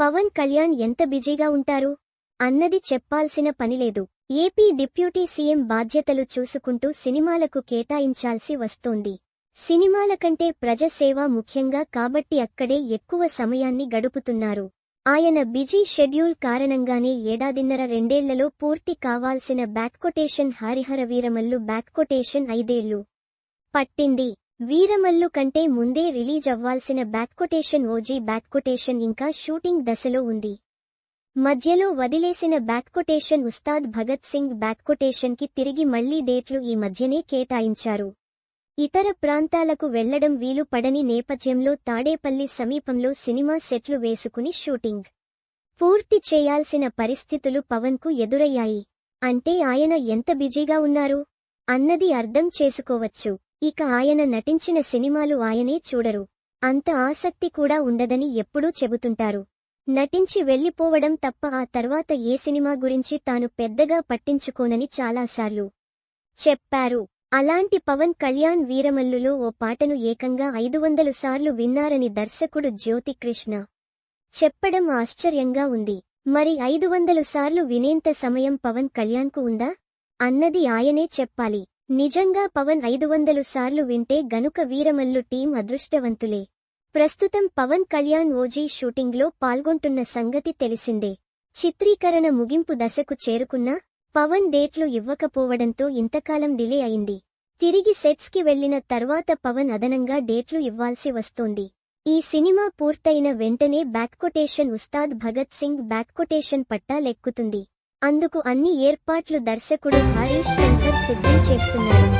పవన్ కళ్యాణ్ ఎంత బిజీగా ఉంటారు? అన్నది చెప్పాల్సిన పనిలేదు. ఏపీ డిప్యూటీ సీఎం బాధ్యతలు చూసుకుంటూ సినిమాలకు కేటాయించాల్సి వస్తోంది. సినిమాల కంటే ప్రజసేవ ముఖ్యంగా కాబట్టి అక్కడే ఎక్కువ సమయాన్ని గడుపుతున్నారు. ఆయన బిజీ షెడ్యూల్ కారణంగానే ఏడాదిన్నర రెండేళ్ళలో పూర్తి కావాల్సిన బ్యాక్కొటేషన్ హరిహర వీరమల్లు బ్యాక్కొటేషన్ ఐదేళ్ళు పట్టింది. వీరమల్లు కంటే ముందే రిలీజ్ అవ్వాల్సిన బ్యాక్కొటేషన్ ఓజీ బ్యాక్కొటేషన్ ఇంకా షూటింగ్ దశలో ఉంది. మధ్యలో వదిలేసిన బ్యాక్కొటేషన్ ఉస్తాద్ భగత్ సింగ్ బ్యాక్కొటేషన్కి తిరిగి మళ్ళీ డేట్లు ఈ మధ్యనే కేటాయించారు. ఇతర ప్రాంతాలకు వెళ్ళడం వీలు పడని నేపథ్యంలో తాడేపల్లి సమీపంలో సినిమా సెట్లు వేసుకుని షూటింగ్. పూర్తి చేయాల్సిన పరిస్థితులు పవన్కు ఎదురయ్యాయి. అంటే ఆయన ఎంత బిజీగా ఉన్నారు? అన్నది అర్థం చేసుకోవచ్చు. ఇక ఆయన నటించిన సినిమాలు ఆయనే చూడరు. అంత ఆసక్తి కూడా ఉండదని ఎప్పుడూ చెబుతుంటారు. నటించి వెళ్ళిపోవడం తప్ప ఆ తర్వాత ఏ సినిమా గురించి తాను పెద్దగా పట్టించుకోనని చాలాసార్లు చెప్పారు. అలాంటి పవన్ కళ్యాణ్ వీరమల్లులో ఓ పాటను ఏకంగా ఐదు వందలు సార్లు విన్నారని దర్శకుడు జ్యోతికృష్ణ చెప్పడం ఆశ్చర్యంగా ఉంది. మరి ఐదు వందలు సార్లు వినేంత సమయం పవన్ కళ్యాణ్కు ఉందా? అన్నది ఆయనే చెప్పాలి. నిజంగా పవన్ ఐదు వందలు సార్లు వింటే గనుక వీరమల్లు టీం అదృష్టవంతులే. ప్రస్తుతం పవన్ కళ్యాణ్ ఓజీ షూటింగ్లో పాల్గొంటున్న సంగతి తెలిసిందే. చిత్రీకరణ ముగింపు దశకు చేరుకున్నా పవన్ డేట్లు ఇవ్వకపోవడంతో ఇంతకాలం డిలే అయింది. తిరిగి సెట్స్కి వెళ్ళిన తర్వాత పవన్ అదనంగా డేట్లు ఇవ్వాల్సి వస్తోంది. ఈ సినిమా పూర్తయిన వెంటనే బ్యాక్కొటేషన్ ఉస్తాద్ భగత్ సింగ్ బ్యాక్కొటేషన్ పట్టా లెక్కుతుంది. అందుకు అన్ని ఏర్పాట్లు దర్శకుడు హరీష్ శంకర్ సిద్ధం చేస్తున్నాడు.